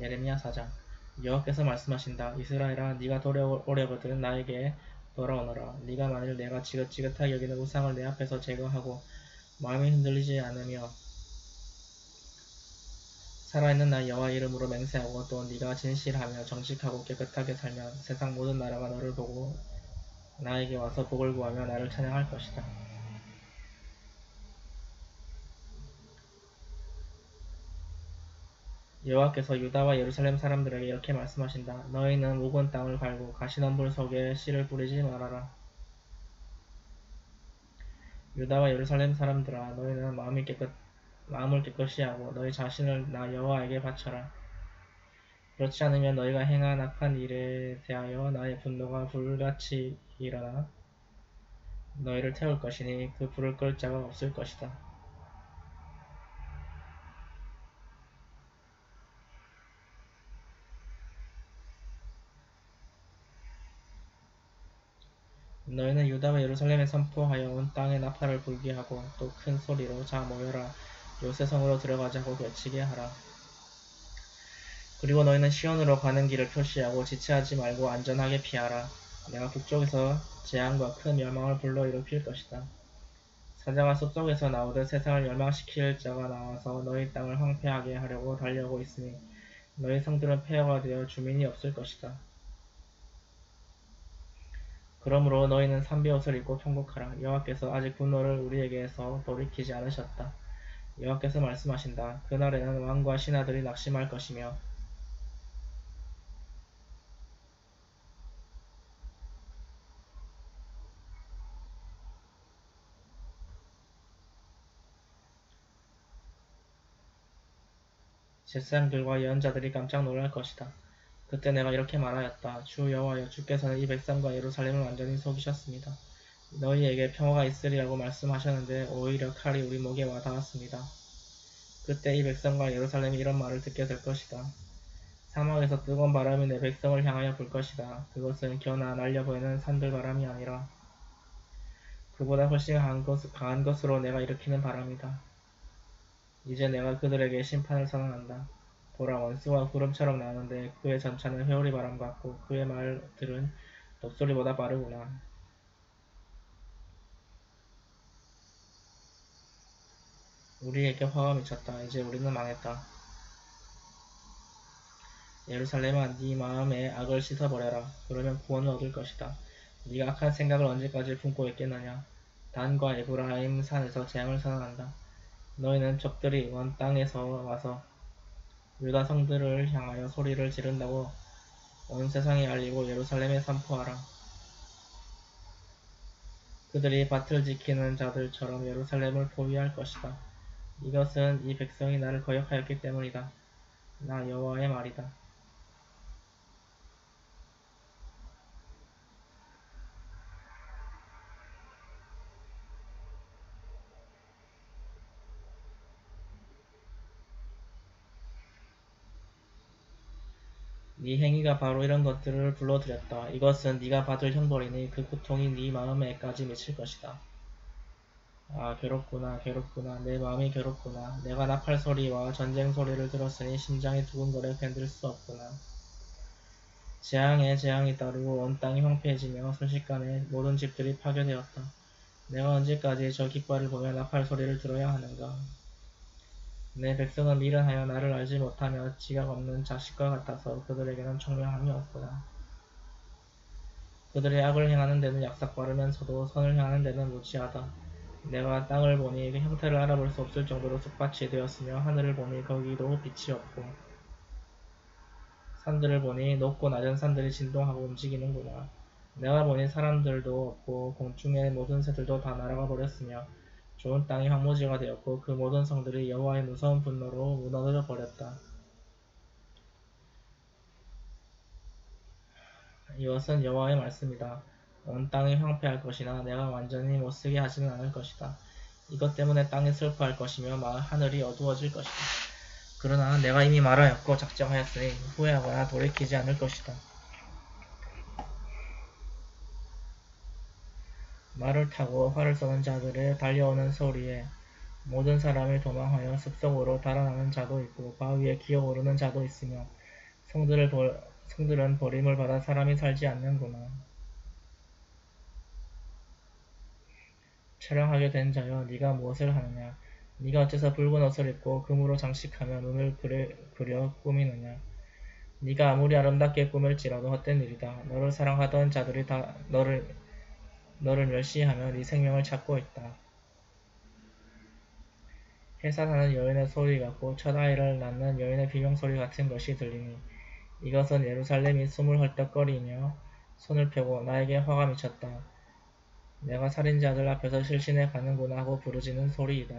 예레미야 4장. 여호와께서 말씀하신다. 이스라엘아 네가 돌아오려거든 나에게 돌아오너라. 네가 만일 내가 지긋지긋하게 여기는 우상을 내 앞에서 제거하고 마음이 흔들리지 않으며 살아있는 나 여호와 이름으로 맹세하고 또 네가 진실하며 정직하고 깨끗하게 살면 세상 모든 나라가 너를 보고 나에게 와서 복을 구하며 나를 찬양할 것이다. 여호와께서 유다와 예루살렘 사람들에게 이렇게 말씀하신다. 너희는 묵은 땅을 갈고 가시덤불 속에 씨를 뿌리지 말아라. 유다와 예루살렘 사람들아 너희는 마음이 깨끗, 마음을 깨끗이 하고 너희 자신을 나 여호와에게 바쳐라. 그렇지 않으면 너희가 행한 악한 일에 대하여 나의 분노가 불같이 일어나 너희를 태울 것이니 그 불을 끌 자가 없을 것이다. 너희는 유다와 예루살렘에 선포하여 온 땅에 나팔을 불게 하고 또 큰 소리로 자 모여라 요새 성으로 들어가자 고 외치게 하라. 그리고 너희는 시온으로 가는 길을 표시하고 지체하지 말고 안전하게 피하라. 내가 북쪽에서 재앙과 큰 멸망을 불러 일으킬 것이다. 사자가 숲속에서 나오듯 세상을 멸망시킬 자가 나와서 너희 땅을 황폐하게 하려고 달려오고 있으니 너희 성들은 폐허가 되어 주민이 없을 것이다. 그러므로 너희는 삼비옷을 입고 통곡하라. 여호와께서 아직 분노를 우리에게서 돌이키지 않으셨다. 여호와께서 말씀하신다. 그날에는 왕과 신하들이 낙심할 것이며 제사장들과 예언자들이 깜짝 놀랄 것이다. 그때 내가 이렇게 말하였다. 주 여호와여 주께서는 이 백성과 예루살렘을 완전히 속이셨습니다. 너희에게 평화가 있으리라고 말씀하셨는데 오히려 칼이 우리 목에 와 닿았습니다. 그때 이 백성과 예루살렘이 이런 말을 듣게 될 것이다. 사막에서 뜨거운 바람이 내 백성을 향하여 불 것이다. 그것은 겨나 날려 보이는 산들 바람이 아니라 그보다 훨씬 강한, 것, 강한 것으로 내가 일으키는 바람이다. 이제 내가 그들에게 심판을 선언한다. 보라 원수와 구름처럼 나오는데 그의 전차는 회오리 바람 같고 그의 말들은 독소리보다 빠르구나. 우리에게 화가 미쳤다. 이제 우리는 망했다. 예루살렘아 네 마음에 악을 씻어버려라. 그러면 구원을 얻을 것이다. 네가 악한 생각을 언제까지 품고 있겠느냐. 단과 에브라임 산에서 재앙을 선언한다. 너희는 적들이 원 땅에서 와서 유다 성들을 향하여 소리를 지른다고 온 세상에 알리고 예루살렘에 선포하라. 그들이 밭을 지키는 자들처럼 예루살렘을 포위할 것이다. 이것은 이 백성이 나를 거역하였기 때문이다. 나 여호와의 말이다. 네 행위가 바로 이런 것들을 불러들였다. 이것은 네가 받을 형벌이니 그 고통이 네 마음에까지 미칠 것이다. 아 괴롭구나 괴롭구나 내 마음이 괴롭구나 내가 나팔 소리와 전쟁 소리를 들었으니 심장이 두근거려 견딜 수 없구나. 재앙에 재앙이 따르고 온 땅이 황폐해지며 순식간에 모든 집들이 파괴되었다. 내가 언제까지 저 깃발을 보며 나팔 소리를 들어야 하는가? 내 백성은 미련하여 나를 알지 못하며 지각 없는 자식과 같아서 그들에게는 총명함이 없구나. 그들의 악을 행하는 데는 약삭 빠르면서도 선을 행하는 데는 무지하다. 내가 땅을 보니 그 형태를 알아볼 수 없을 정도로 쑥밭이 되었으며 하늘을 보니 거기도 빛이 없고 산들을 보니 높고 낮은 산들이 진동하고 움직이는구나. 내가 보니 사람들도 없고 공중의 모든 새들도 다 날아가 버렸으며 좋은 땅이 황무지가 되었고 그 모든 성들이 여호와의 무서운 분노로 무너져 버렸다. 이것은 여호와의 말씀이다. 온 땅이 황폐할 것이나 내가 완전히 못쓰게 하지는 않을 것이다. 이것 때문에 땅이 슬퍼할 것이며 하늘이 어두워질 것이다. 그러나 내가 이미 말하였고 작정하였으니 후회하거나 돌이키지 않을 것이다. 말을 타고 활을 쏘는 자들의 달려오는 소리에 모든 사람이 도망하여 숲속으로 달아나는 자도 있고 바위에 기어오르는 자도 있으며 성들을 버, 성들은 버림을 받아 사람이 살지 않는구나. 촬영하게 된 자여 네가 무엇을 하느냐 네가 어째서 붉은 옷을 입고 금으로 장식하며 눈을 그려, 그려 꾸미느냐 네가 아무리 아름답게 꾸밀지라도 헛된 일이다. 너를 사랑하던 자들이 다 너를 너를 멸시하며 네 생명을 찾고 있다. 해산하는 여인의 소리 같고 첫 아이를 낳는 여인의 비명소리 같은 것이 들리니 이것은 예루살렘이 숨을 헐떡거리며 손을 펴고 나에게 화가 미쳤다. 내가 살인자들 앞에서 실신해 가는구나 하고 부르짖는 소리이다.